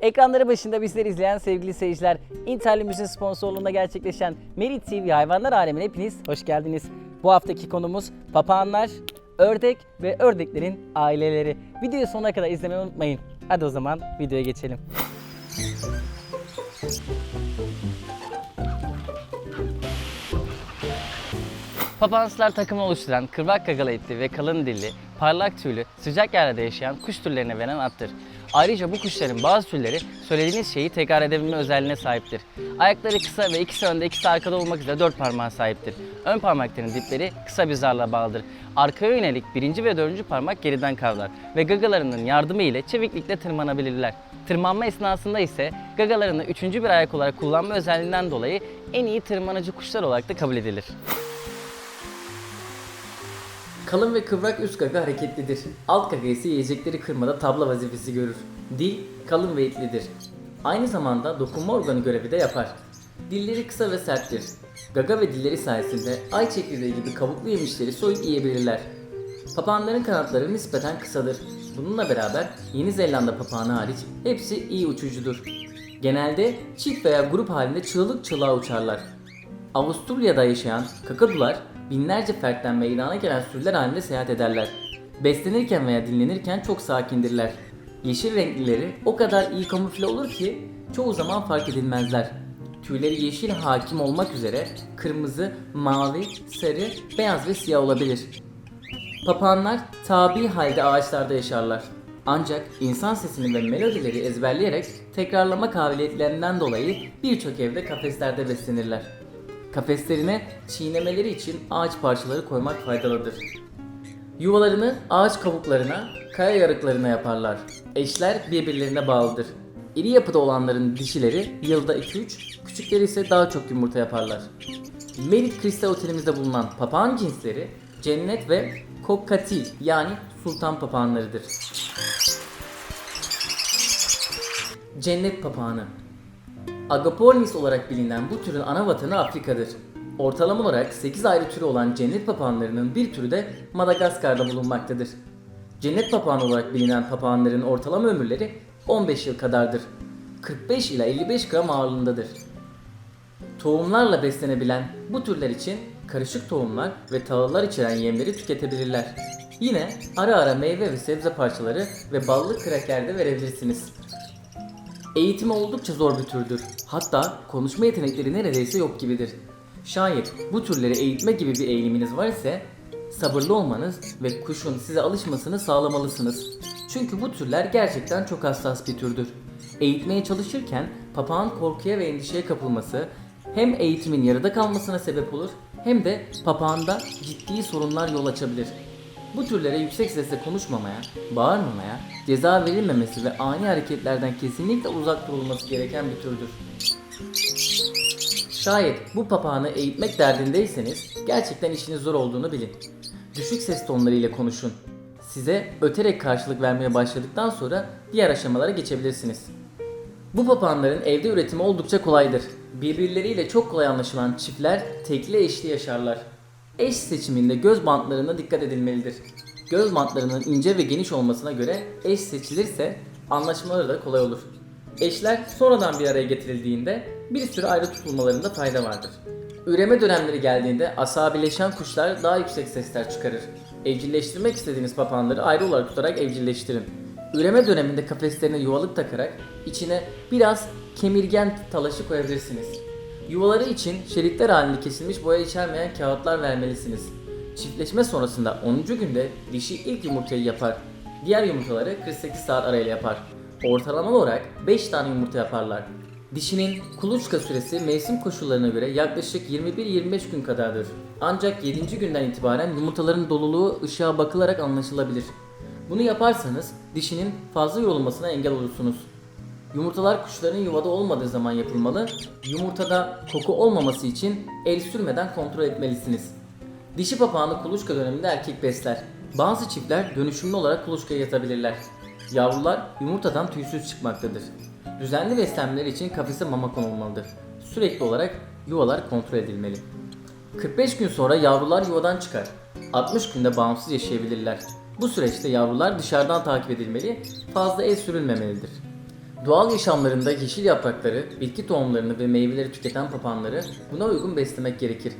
Ekranları başında bizleri izleyen sevgili seyirciler, Interlimüs'ün sponsorluğunda gerçekleşen Merit TV Hayvanlar Alemine hepiniz hoş geldiniz. Bu haftaki konumuz papağanlar, ördek ve ördeklerin aileleri. Videoyu sonuna kadar izlemeyi unutmayın. Hadi o zaman videoya geçelim. Papağanslar takımını oluşturan kıvrak gagalı etli ve kalın dilli, parlak tüylü, sıcak yerlerde yaşayan kuş türlerine veren attır. Ayrıca bu kuşların bazı türleri söylediğiniz şeyi tekrar edebilme özelliğine sahiptir. Ayakları kısa ve ikisi önde ikisi arkada olmak üzere dört parmağa sahiptir. Ön parmakların dipleri kısa bir zarla bağlıdır. Arkaya yönelik birinci ve dördüncü parmak geriden kavrar ve gagalarının yardımı ile çeviklikle tırmanabilirler. Tırmanma esnasında ise gagalarını üçüncü bir ayak olarak kullanma özelliğinden dolayı en iyi tırmanıcı kuşlar olarak da kabul edilir. Kalın ve kıvrak üst gaga hareketlidir. Alt gaga ise yiyecekleri kırmada tabla vazifesi görür. Dil kalın ve itlidir. Aynı zamanda dokunma organı görevi de yapar. Dilleri kısa ve serttir. Gaga ve dilleri sayesinde ay çekirdeği gibi kabuklu yemişleri soyup yiyebilirler. Papağanların kanatları nispeten kısadır. Bununla beraber Yeni Zelanda papağanı hariç hepsi iyi uçucudur. Genelde çift veya grup halinde çığlık çığlığa uçarlar. Avusturya'da yaşayan kakadular binlerce fertten meydana gelen sürüler halinde seyahat ederler. Beslenirken veya dinlenirken çok sakindirler. Yeşil renklileri o kadar iyi kamufle olur ki çoğu zaman fark edilmezler. Tüyleri yeşil hakim olmak üzere kırmızı, mavi, sarı, beyaz ve siyah olabilir. Papağanlar tabi halde ağaçlarda yaşarlar. Ancak insan sesini ve melodileri ezberleyerek tekrarlama kabiliyetlerinden dolayı birçok evde kafeslerde beslenirler. Kafeslerine çiğnemeleri için ağaç parçaları koymak faydalıdır. Yuvalarını ağaç kabuklarına, kaya yarıklarına yaparlar. Eşler birbirlerine bağlıdır. İri yapıda olanların dişileri yılda 2-3, küçükleri ise daha çok yumurta yaparlar. Merit Kristal Otelimizde bulunan papağan cinsleri cennet ve kokkatil yani sultan papağanlarıdır. Cennet papağanı Agapornis olarak bilinen bu türün ana vatanı Afrika'dır. Ortalama olarak 8 ayrı türü olan cennet papağanlarının bir türü de Madagaskar'da bulunmaktadır. Cennet papağanı olarak bilinen papağanların ortalama ömürleri 15 yıl kadardır. 45 ila 55 gram ağırlığındadır. Tohumlarla beslenebilen bu türler için karışık tohumlar ve tahıllar içeren yemleri tüketebilirler. Yine ara ara meyve ve sebze parçaları ve ballı kraker de verebilirsiniz. Eğitimi oldukça zor bir türdür. Hatta konuşma yetenekleri neredeyse yok gibidir. Şayet bu türleri eğitme gibi bir eğiliminiz var ise sabırlı olmanız ve kuşun size alışmasını sağlamalısınız. Çünkü bu türler gerçekten çok hassas bir türdür. Eğitmeye çalışırken papağan korkuya ve endişeye kapılması hem eğitimin yarıda kalmasına sebep olur hem de papağanda ciddi sorunlar yol açabilir. Bu türlere yüksek sesle konuşmamaya, bağırmamaya, ceza verilmemesi ve ani hareketlerden kesinlikle uzak durulması gereken bir türdür. Şayet bu papağanı eğitmek derdindeyseniz gerçekten işiniz zor olduğunu bilin. Düşük ses tonları ile konuşun. Size öterek karşılık vermeye başladıktan sonra diğer aşamalara geçebilirsiniz. Bu papağanların evde üretimi oldukça kolaydır. Birbirleriyle çok kolay anlaşılan çiftler tekli eşli yaşarlar. Eş seçiminde göz bantlarına dikkat edilmelidir. Göz bantlarının ince ve geniş olmasına göre eş seçilirse anlaşmaları da kolay olur. Eşler sonradan bir araya getirildiğinde bir süre ayrı tutulmalarında fayda vardır. Üreme dönemleri geldiğinde asabileşen kuşlar daha yüksek sesler çıkarır. Evcilleştirmek istediğiniz papağanları ayrı olarak tutarak evcilleştirin. Üreme döneminde kafeslerine yuvalık takarak içine biraz kemirgen talaşı koyabilirsiniz. Yuvaları için şeritler halinde kesilmiş boya içermeyen kağıtlar vermelisiniz. Çiftleşme sonrasında 10. günde dişi ilk yumurtayı yapar. Diğer yumurtaları 48 saat arayla yapar. Ortalama olarak 5 tane yumurta yaparlar. Dişinin kuluçka süresi mevsim koşullarına göre yaklaşık 21-25 gün kadardır. Ancak 7. günden itibaren yumurtaların doluluğu ışığa bakılarak anlaşılabilir. Bunu yaparsanız dişinin fazla yorulmasına engel olursunuz. Yumurtalar kuşların yuvada olmadığı zaman yapılmalı. Yumurtada koku olmaması için el sürmeden kontrol etmelisiniz. Dişi papağanı kuluçka döneminde erkek besler. Bazı çiftler dönüşümlü olarak kuluçkaya yatabilirler. Yavrular yumurtadan tüysüz çıkmaktadır. Düzenli beslenmeler için kafese mama konulmalıdır. Sürekli olarak yuvalar kontrol edilmeli. 45 gün sonra yavrular yuvadan çıkar. 60 günde bağımsız yaşayabilirler. Bu süreçte yavrular dışarıdan takip edilmeli, fazla el sürülmemelidir. Doğal yaşamlarında yeşil yaprakları, bitki tohumlarını ve meyveleri tüketen papağanları buna uygun beslemek gerekir.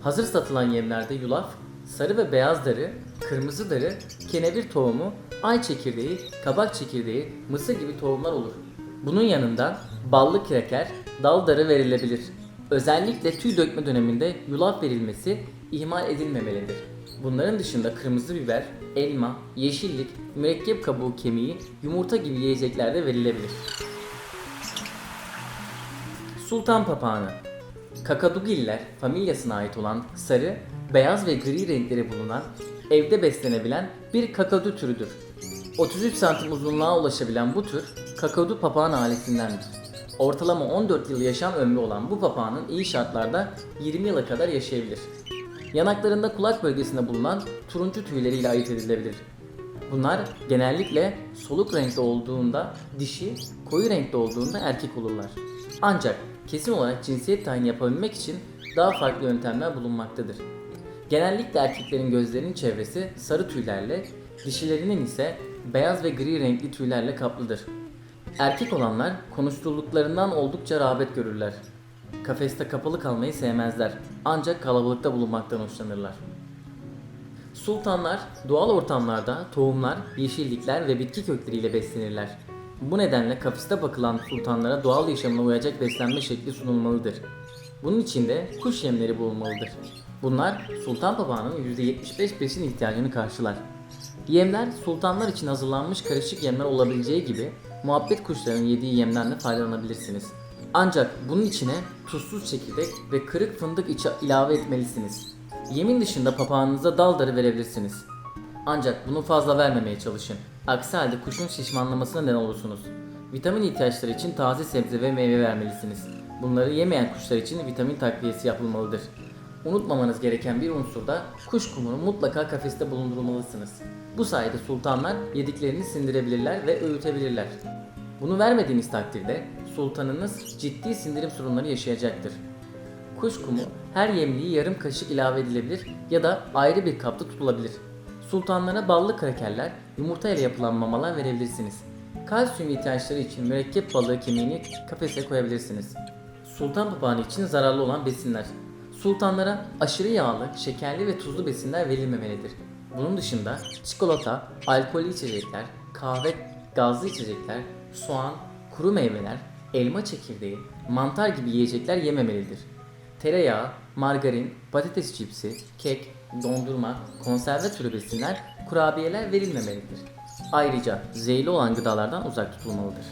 Hazır satılan yemlerde yulaf, sarı ve beyaz darı, kırmızı darı, kenevir tohumu, ay çekirdeği, kabak çekirdeği, mısır gibi tohumlar olur. Bunun yanında ballı kreker, dal darı verilebilir. Özellikle tüy dökme döneminde yulaf verilmesi ihmal edilmemelidir. Bunların dışında kırmızı biber, elma, yeşillik, mürekkep kabuğu kemiği, yumurta gibi yiyecekler de verilebilir. Sultan papağanı Kakadugiller familyasına ait olan sarı, beyaz ve gri renkleri bulunan, evde beslenebilen bir kakadu türüdür. 33 santim uzunluğa ulaşabilen bu tür, kakadu papağan ailesindendir. Ortalama 14 yıl yaşam ömrü olan bu papağanın iyi şartlarda 20 yıla kadar yaşayabilir. Yanaklarında kulak bölgesinde bulunan turuncu tüyleriyle ayırt edilebilir. Bunlar genellikle soluk renkte olduğunda dişi, koyu renkte olduğunda erkek olurlar. Ancak kesin olarak cinsiyet tayini yapabilmek için daha farklı yöntemler bulunmaktadır. Genellikle erkeklerin gözlerinin çevresi sarı tüylerle, dişilerinin ise beyaz ve gri renkli tüylerle kaplıdır. Erkek olanlar konuşturulduklarından oldukça rağbet görürler. Kafeste kapalı kalmayı sevmezler. Ancak kalabalıkta bulunmaktan hoşlanırlar. Sultanlar doğal ortamlarda tohumlar, yeşillikler ve bitki kökleriyle beslenirler. Bu nedenle kafeste bakılan sultanlara doğal yaşamına uyacak beslenme şekli sunulmalıdır. Bunun için de kuş yemleri bulunmalıdır. Bunlar sultan papağanın %75 besin ihtiyacını karşılar. Yemler sultanlar için hazırlanmış karışık yemler olabileceği gibi muhabbet kuşlarının yediği yemden de faydalanabilirsiniz. Ancak bunun içine tuzsuz çekirdek ve kırık fındık içi ilave etmelisiniz. Yemin dışında papağanınıza dal darı verebilirsiniz. Ancak bunu fazla vermemeye çalışın. Aksi halde kuşun şişmanlamasına neden olursunuz. Vitamin ihtiyaçları için taze sebze ve meyve vermelisiniz. Bunları yemeyen kuşlar için vitamin takviyesi yapılmalıdır. Unutmamanız gereken bir unsur da kuş kumunu mutlaka kafeste bulundurmalısınız. Bu sayede sultanlar yediklerini sindirebilirler ve öğütebilirler. Bunu vermediğiniz takdirde sultanınız ciddi sindirim sorunları yaşayacaktır. Kuş kumu her yemliği yarım kaşık ilave edilebilir ya da ayrı bir kapta tutulabilir. Sultanlara ballı krakerler, yumurta ile yapılan mamalar verebilirsiniz. Kalsiyum ihtiyaçları için mürekkep balığı kemiğini kafese koyabilirsiniz. Sultan papağanı için zararlı olan besinler. Sultanlara aşırı yağlı, şekerli ve tuzlu besinler verilmemelidir. Bunun dışında çikolata, alkollü içecekler, kahve, gazlı içecekler, soğan, kuru meyveler, elma çekirdeği, mantar gibi yiyecekler yememelidir. Tereyağı, margarin, patates çipsi, kek, dondurma, konserve türü besinler, kurabiyeler verilmemelidir. Ayrıca zehirli olan gıdalardan uzak tutulmalıdır.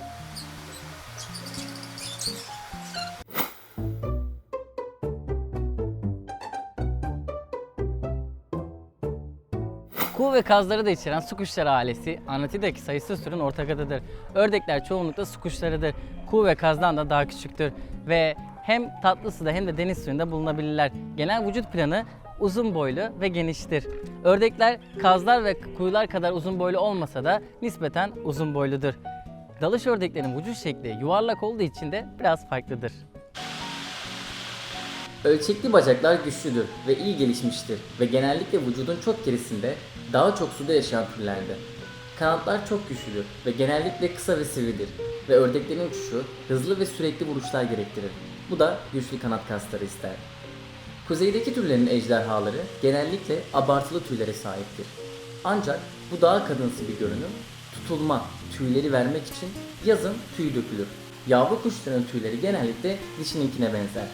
Kuğu ve kazları da içeren su kuşları ailesi Anati'deki sayısız türün ortak adıdır. Ördekler çoğunlukla su kuşlarıdır. Kuğu ve kazdan da daha küçüktür ve hem tatlı suda hem de deniz suyunda bulunabilirler. Genel vücut planı uzun boylu ve geniştir. Ördekler kazlar ve kuyular kadar uzun boylu olmasa da nispeten uzun boyludur. Dalış ördeklerin vücut şekli yuvarlak olduğu için de biraz farklıdır. Ölçekli bacaklar güçlüdür ve iyi gelişmiştir ve genellikle vücudun çok gerisinde daha çok suda yaşayan türlerdir. Kanatlar çok güçlüdür ve genellikle kısa ve sivridir ve ördeklerin uçuşu hızlı ve sürekli vuruşlar gerektirir. Bu da güçlü kanat kasları ister. Kuzeydeki türlerin ejderhaları genellikle abartılı tüylere sahiptir. Ancak bu daha kadınsı bir görünüm, tutulma, tüyleri vermek için yazın tüy dökülür. Yavru kuşların tüyleri genellikle dişininkine benzer.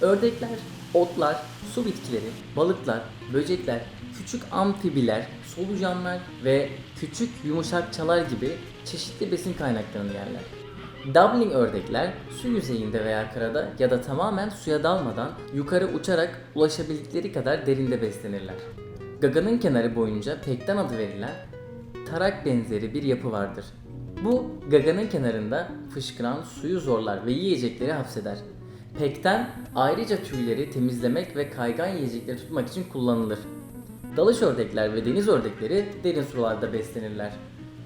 Ördekler, otlar, su bitkileri, balıklar, böcekler, küçük amfibiler, solucanlar ve küçük yumuşakçalar gibi çeşitli besin kaynaklarını yerler. Dublin ördekler su yüzeyinde veya karada ya da tamamen suya dalmadan yukarı uçarak ulaşabildikleri kadar derinde beslenirler. Gaganın kenarı boyunca pekten adı verilen tarak benzeri bir yapı vardır. Bu gaganın kenarında fışkıran suyu zorlar ve yiyecekleri hapseder. Pekten ayrıca tüyleri temizlemek ve kaygan yiyecekleri tutmak için kullanılır. Dalış ördekler ve deniz ördekleri derin sularda beslenirler.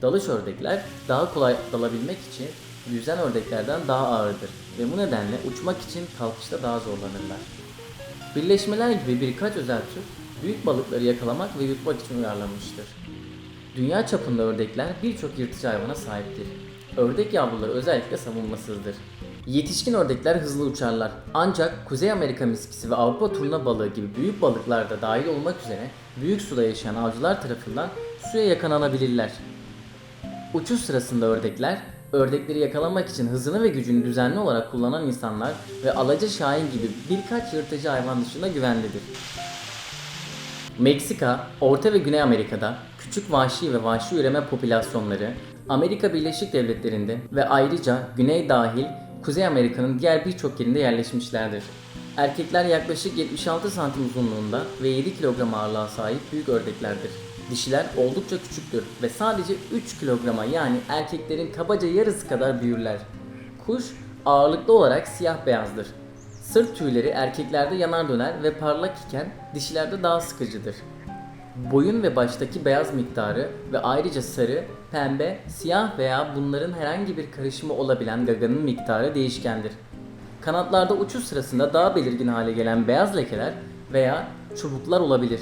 Dalış ördekler daha kolay dalabilmek için yüzen ördeklerden daha ağırdır ve bu nedenle uçmak için kalkışta daha zorlanırlar. Birleşmeler gibi birkaç özel tür büyük balıkları yakalamak ve yutmak için uyarlanmıştır. Dünya çapında ördekler birçok yırtıcı hayvana sahiptir. Ördek yavruları özellikle savunmasızdır. Yetişkin ördekler hızlı uçarlar. Ancak Kuzey Amerika miskisi ve Avrupa turna balığı gibi büyük balıklar da dahil olmak üzere büyük suda yaşayan avcılar tarafından suya yakalanabilirler. Uçuş sırasında ördekler, ördekleri yakalamak için hızını ve gücünü düzenli olarak kullanan insanlar ve alaca şahin gibi birkaç yırtıcı hayvan dışında güvenlidir. Meksika, Orta ve Güney Amerika'da küçük vahşi ve vahşi üreme popülasyonları, Amerika Birleşik Devletleri'nde ve ayrıca Güney dahil Kuzey Amerika'nın diğer birçok yerinde yerleşmişlerdir. Erkekler yaklaşık 76 santim uzunluğunda ve 7 kilogram ağırlığa sahip büyük ördeklerdir. Dişiler oldukça küçüktür ve sadece 3 kilograma yani erkeklerin kabaca yarısı kadar büyürler. Kuş ağırlıklı olarak siyah beyazdır. Sırt tüyleri erkeklerde yanar döner ve parlak iken dişilerde daha sıkıcıdır. Boyun ve baştaki beyaz miktarı ve ayrıca sarı, pembe, siyah veya bunların herhangi bir karışımı olabilen gaganın miktarı değişkendir. Kanatlarda uçuş sırasında daha belirgin hale gelen beyaz lekeler veya çubuklar olabilir.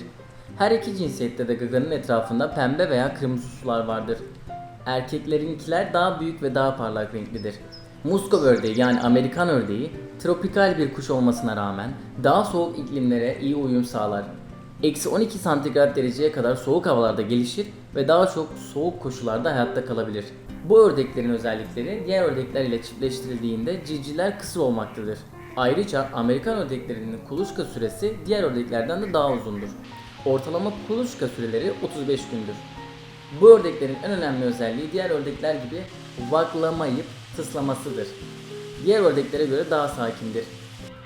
Her iki cinsiyette de gaganın etrafında pembe veya kırmızı sular vardır. Erkeklerinkiler daha büyük ve daha parlak renklidir. Muskov ördeği yani Amerikan ördeği tropikal bir kuş olmasına rağmen daha soğuk iklimlere iyi uyum sağlar. Eksi 12 santigrat dereceye kadar soğuk havalarda gelişir ve daha çok soğuk koşullarda hayatta kalabilir. Bu ördeklerin özellikleri diğer ördekler ile çiftleştirildiğinde civcivler kısır olmaktadır. Ayrıca Amerikan ördeklerinin kuluçka süresi diğer ördeklerden de daha uzundur. Ortalama kuluçka süreleri 35 gündür. Bu ördeklerin en önemli özelliği diğer ördekler gibi vaklamayıp tıslamasıdır. Diğer ördeklere göre daha sakindir.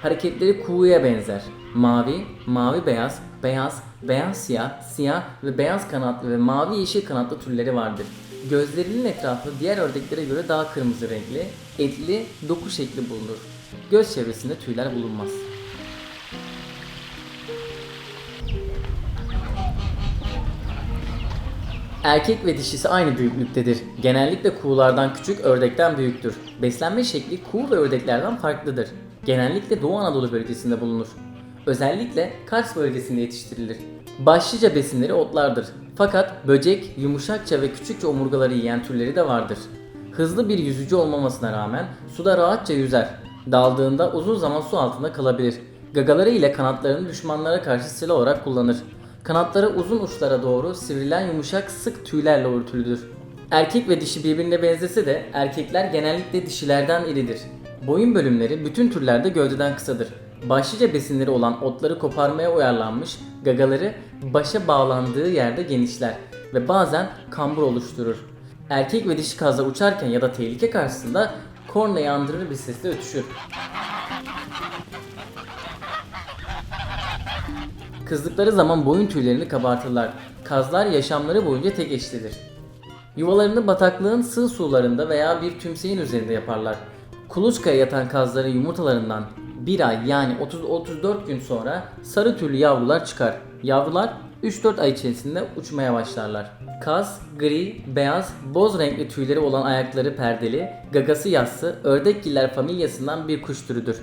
Hareketleri kuğuya benzer. Mavi, mavi beyaz, beyaz, beyaz siyah, siyah ve beyaz kanatlı ve mavi yeşil kanatlı türleri vardır. Gözlerinin etrafı diğer ördeklere göre daha kırmızı renkli, etli, doku şekli bulunur. Göz çevresinde tüyler bulunmaz. Erkek ve dişisi aynı büyüklüktedir. Genellikle kuğulardan küçük, ördekten büyüktür. Beslenme şekli kuğu ve ördeklerden farklıdır. Genellikle Doğu Anadolu bölgesinde bulunur. Özellikle Kars bölgesinde yetiştirilir. Başlıca besinleri otlardır. Fakat böcek, yumuşakça ve küçükçe omurgaları yiyen türleri de vardır. Hızlı bir yüzücü olmamasına rağmen suda rahatça yüzer. Daldığında uzun zaman su altında kalabilir. Gagaları ile kanatlarını düşmanlara karşı silah olarak kullanır. Kanatları uzun uçlara doğru sivrilen yumuşak sık tüylerle örtülüdür. Erkek ve dişi birbirine benzese de erkekler genellikle dişilerden iridir. Boyun bölümleri bütün türlerde gövdeden kısadır. Başlıca besinleri olan otları koparmaya uyarlanmış, gagaları başa bağlandığı yerde genişler ve bazen kambur oluşturur. Erkek ve dişi kazlar uçarken ya da tehlike karşısında kornayı andırır bir sesle ötüşür. Kızdıkları zaman boyun tüylerini kabartırlar. Kazlar yaşamları boyunca tek eşlidir. Yuvalarını bataklığın sığ sularında veya bir tümseyin üzerinde yaparlar. Kuluçkaya yatan kazların yumurtalarından bir ay yani 30-34 gün sonra sarı tüylü yavrular çıkar. Yavrular 3-4 ay içerisinde uçmaya başlarlar. Kaz, gri, beyaz, boz renkli tüyleri olan ayakları perdeli, gagası yassı, ördekgiller familyasından bir kuş türüdür.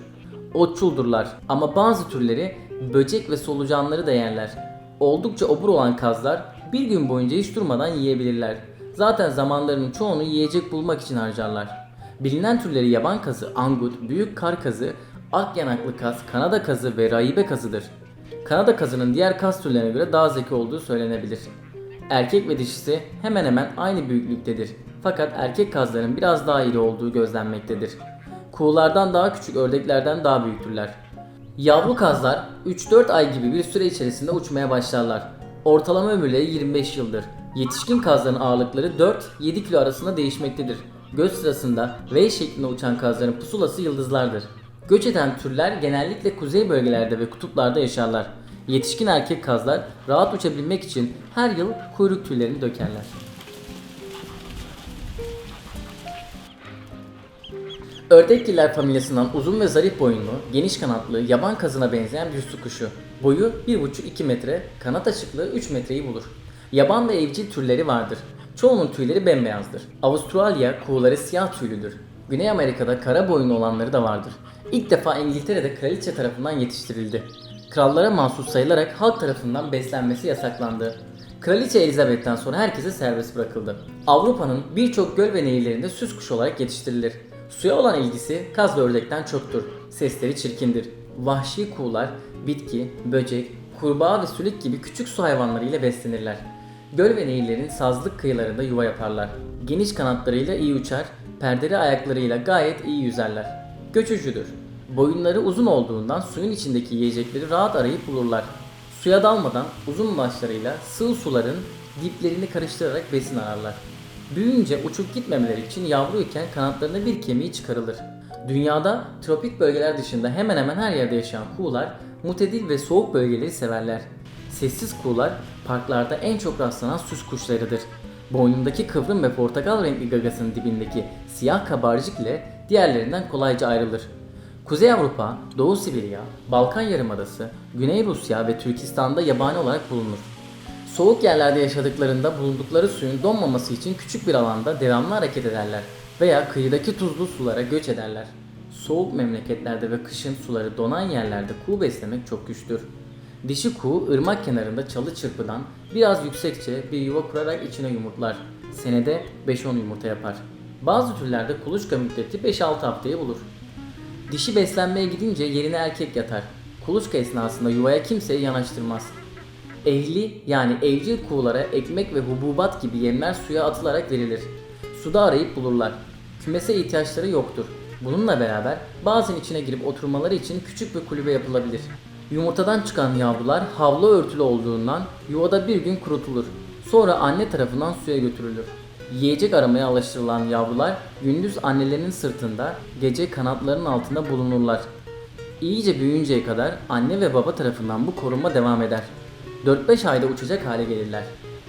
Otçuldurlar ama bazı türleri böcek ve solucanları da yerler. Oldukça obur olan kazlar bir gün boyunca hiç durmadan yiyebilirler. Zaten zamanlarının çoğunu yiyecek bulmak için harcarlar. Bilinen türleri yaban kazı, angut, büyük kar kazı, ak yanaklı kaz, Kanada kazı ve rahibe kazıdır. Kanada kazının diğer kaz türlerine göre daha zeki olduğu söylenebilir. Erkek ve dişisi hemen hemen aynı büyüklüktedir. Fakat erkek kazların biraz daha iri olduğu gözlenmektedir. Kuğulardan daha küçük ördeklerden daha büyüktürler. Yavru kazlar 3-4 ay gibi bir süre içerisinde uçmaya başlarlar. Ortalama ömürleri 25 yıldır. Yetişkin kazların ağırlıkları 4-7 kilo arasında değişmektedir. Göç sırasında V şeklinde uçan kazların pusulası yıldızlardır. Göç eden türler genellikle kuzey bölgelerde ve kutuplarda yaşarlar. Yetişkin erkek kazlar rahat uçabilmek için her yıl kuyruk tüylerini dökerler. Ördekgiller familyasından uzun ve zarif boyunlu, geniş kanatlı, yaban kazına benzeyen bir su kuşu. Boyu 1,5-2 metre, kanat açıklığı 3 metreyi bulur. Yaban ve evcil türleri vardır. Çoğunun tüyleri bembeyazdır. Avustralya kuğuları siyah tüylüdür. Güney Amerika'da kara boyunlu olanları da vardır. İlk defa İngiltere'de kraliçe tarafından yetiştirildi. Krallara mahsus sayılarak halk tarafından beslenmesi yasaklandı. Kraliçe Elizabeth'ten sonra herkese serbest bırakıldı. Avrupa'nın birçok göl ve nehirlerinde süs kuşu olarak yetiştirilir. Suya olan ilgisi kaz ve ördekten çoktur. Sesleri çirkindir. Vahşi kuğular, bitki, böcek, kurbağa ve sülük gibi küçük su hayvanları ile beslenirler. Göl ve nehirlerin sazlık kıyılarında yuva yaparlar. Geniş kanatlarıyla iyi uçar, perdeli ayaklarıyla gayet iyi yüzerler. Göçücüdür. Boyunları uzun olduğundan suyun içindeki yiyecekleri rahat arayıp bulurlar. Suya dalmadan uzun başlarıyla sığ suların diplerini karıştırarak besin ararlar. Büyüyünce uçup gitmemeleri için yavruyken kanatlarına bir kemiği çıkarılır. Dünyada tropik bölgeler dışında hemen hemen her yerde yaşayan kuğular mutedil ve soğuk bölgeleri severler. Sessiz kuğular parklarda en çok rastlanan süs kuşlarıdır. Boynundaki kıvrım ve portakal renkli gagasının dibindeki siyah kabarcık ile diğerlerinden kolayca ayrılır. Kuzey Avrupa, Doğu Sibirya, Balkan Yarımadası, Güney Rusya ve Türkistan'da yabani olarak bulunur. Soğuk yerlerde yaşadıklarında bulundukları suyun donmaması için küçük bir alanda devamlı hareket ederler veya kıyıdaki tuzlu sulara göç ederler. Soğuk memleketlerde ve kışın suları donan yerlerde kuğu beslemek çok güçtür. Dişi kuğu ırmak kenarında çalı çırpıdan biraz yüksekçe bir yuva kurarak içine yumurtlar. Senede 5-10 yumurta yapar. Bazı türlerde kuluçka müddeti 5-6 haftayı bulur. Dişi beslenmeye gidince yerine erkek yatar. Kuluçka esnasında yuvaya kimseyi yanaştırmaz. Ehli yani evcil kuğulara ekmek ve hububat gibi yemler suya atılarak verilir. Suda arayıp bulurlar. Kümese ihtiyaçları yoktur. Bununla beraber bazen içine girip oturmaları için küçük bir kulübe yapılabilir. Yumurtadan çıkan yavrular havlu örtülü olduğundan yuvada bir gün kurutulur. Sonra anne tarafından suya götürülür. Yiyecek aramaya alıştırılan yavrular gündüz annelerinin sırtında, gece kanatlarının altında bulunurlar. İyice büyüyünceye kadar anne ve baba tarafından bu korunma devam eder. 4-5 ayda uçacak hale gelirler.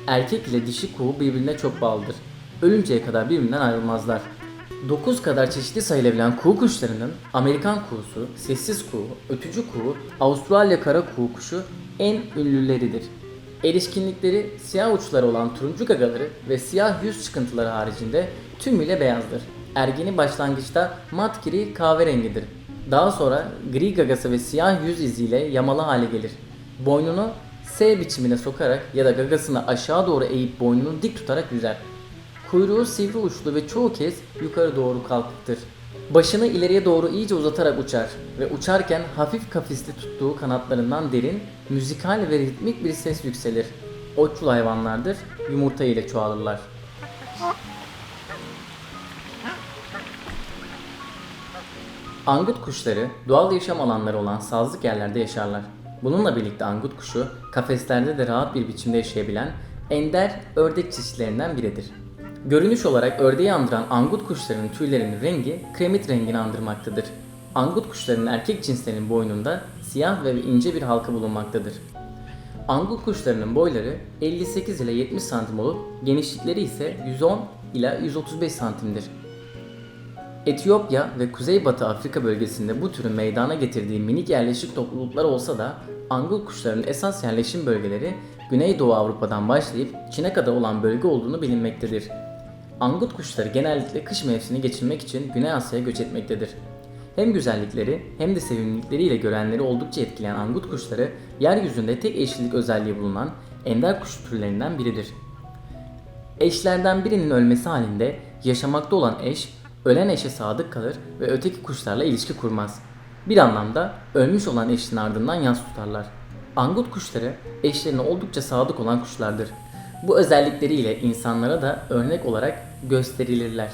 Erkek ile dişi kuğu birbirine çok bağlıdır. Ölünceye kadar birbirinden ayrılmazlar. 9 kadar çeşitli sayılabilen kuğu kuşlarının Amerikan kuğusu, sessiz kuğu, ötücü kuğu, Avustralya kara kuğu kuşu en ünlüleridir. Erişkinlikleri siyah uçları olan turuncu gagaları ve siyah yüz çıkıntıları haricinde tümüyle beyazdır. Ergeni başlangıçta mat gri kahverengidir. Daha sonra gri gagası ve siyah yüz iziyle yamalı hale gelir. Boynunu S biçimine sokarak ya da gagasını aşağı doğru eğip boynunu dik tutarak yüzer. Kuyruğu sivri uçlu ve çoğu kez yukarı doğru kalkıktır. Başını ileriye doğru iyice uzatarak uçar ve uçarken hafif kafesli tuttuğu kanatlarından derin, müzikal ve ritmik bir ses yükselir. Otçul hayvanlardır, yumurta ile çoğalırlar. Angut kuşları doğal yaşam alanları olan sazlık yerlerde yaşarlar. Bununla birlikte angut kuşu kafeslerde de rahat bir biçimde yaşayabilen ender ördek çeşitlerinden biridir. Görünüş olarak ördeği andıran angut kuşlarının tüylerinin rengi kremit rengini andırmaktadır. Angut kuşlarının erkek cinslerinin boynunda siyah ve ince bir halka bulunmaktadır. Angut kuşlarının boyları 58 ile 70 santim olup genişlikleri ise 110 ila 135 santimdir. Etiyopya ve Kuzeybatı Afrika bölgesinde bu türün meydana getirdiği minik yerleşik topluluklar olsa da Angut kuşlarının esas yerleşim bölgeleri Güneydoğu Avrupa'dan başlayıp Çin'e kadar olan bölge olduğunu bilinmektedir. Angut kuşları genellikle kış mevsimini geçirmek için Güney Asya'ya göç etmektedir. Hem güzellikleri hem de sevimlilikleriyle görenleri oldukça etkileyen angut kuşları yeryüzünde tek eşlilik özelliği bulunan ender kuş türlerinden biridir. Eşlerden birinin ölmesi halinde yaşamakta olan eş, ölen eşe sadık kalır ve öteki kuşlarla ilişki kurmaz. Bir anlamda ölmüş olan eşin ardından yas tutarlar. Angut kuşları eşlerine oldukça sadık olan kuşlardır. Bu özellikleriyle insanlara da örnek olarak gösterilirler.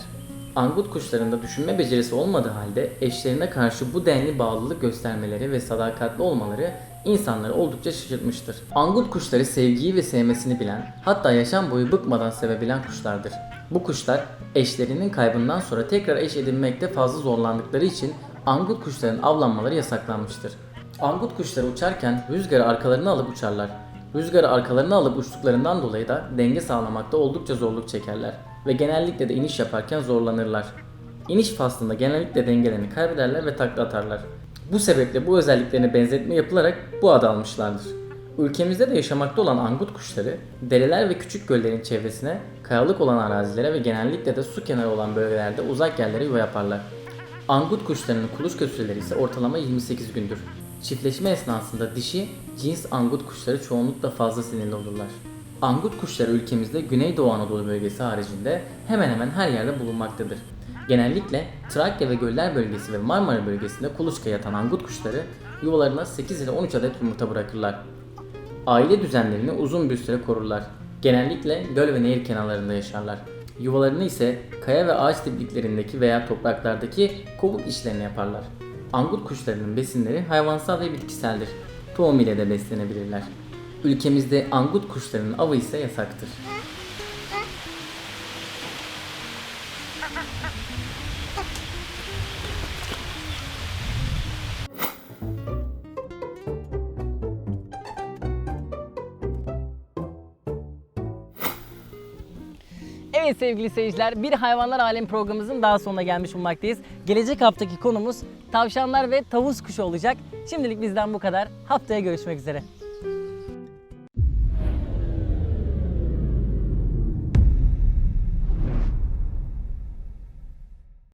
Angut kuşlarında düşünme becerisi olmadığı halde eşlerine karşı bu denli bağlılık göstermeleri ve sadakatli olmaları insanları oldukça şaşırtmıştır. Angut kuşları sevgiyi ve sevmesini bilen, hatta yaşam boyu bıkmadan sevebilen kuşlardır. Bu kuşlar eşlerinin kaybından sonra tekrar eş edinmekte fazla zorlandıkları için angut kuşların avlanmaları yasaklanmıştır. Angut kuşları uçarken rüzgarı arkalarına alıp uçarlar. Rüzgarı arkalarına alıp uçtuklarından dolayı da denge sağlamakta oldukça zorluk çekerler ve genellikle de iniş yaparken zorlanırlar. İniş faslında genellikle dengelerini kaybederler ve takla atarlar. Bu sebeple bu özelliklerine benzetme yapılarak bu adı almışlardır. Ülkemizde de yaşamakta olan angut kuşları, dereler ve küçük göllerin çevresine, kayalık olan arazilere ve genellikle de su kenarı olan bölgelerde uzak yerlere yuva yaparlar. Angut kuşlarının kuluçka süreleri ise ortalama 28 gündür. Çiftleşme esnasında dişi cins angut kuşları çoğunlukla fazla sinirli olurlar. Angut kuşları ülkemizde Güneydoğu Anadolu bölgesi haricinde hemen hemen her yerde bulunmaktadır. Genellikle Trakya ve Göller bölgesi ve Marmara bölgesinde kuluçka yatan angut kuşları yuvalarına 8 ile 13 adet yumurta bırakırlar. Aile düzenlerini uzun bir süre korurlar. Genellikle göl ve nehir kenarlarında yaşarlar. Yuvalarını ise kaya ve ağaç dipliklerindeki veya topraklardaki kovuk işlerini yaparlar. Angut kuşlarının besinleri hayvansal ve bitkiseldir. Tohum ile de beslenebilirler. Ülkemizde angut kuşlarının avı ise yasaktır. Sevgili seyirciler, bir hayvanlar alemi programımızın daha sonuna gelmiş bulunmaktayız. Gelecek haftaki konumuz tavşanlar ve tavus kuşu olacak. Şimdilik bizden bu kadar. Haftaya görüşmek üzere.